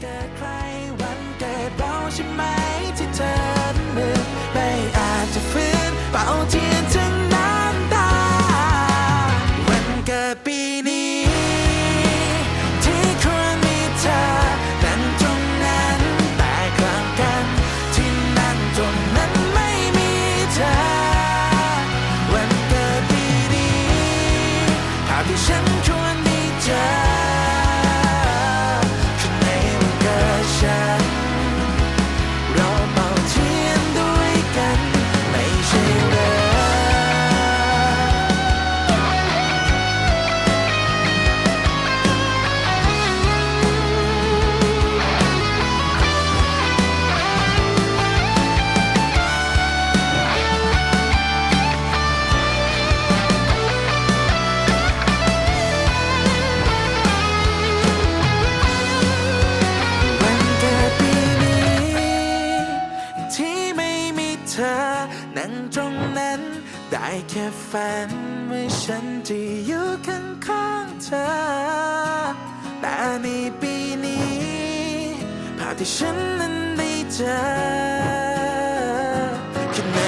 เกิดใครวันเกิดเราใช่ไหมที่เธอลืมไม่อาจจะฟื้นเป่าเทียนถึงน้ำตา วันเกิดปี ธอ นั่งตรงนั้น ได้แค่ฝันเมื่อฉันจะอยู่ข้างข้างเธอแต่ในปีนี้ภาพที่ฉันนั้นได้เจอแค่ใน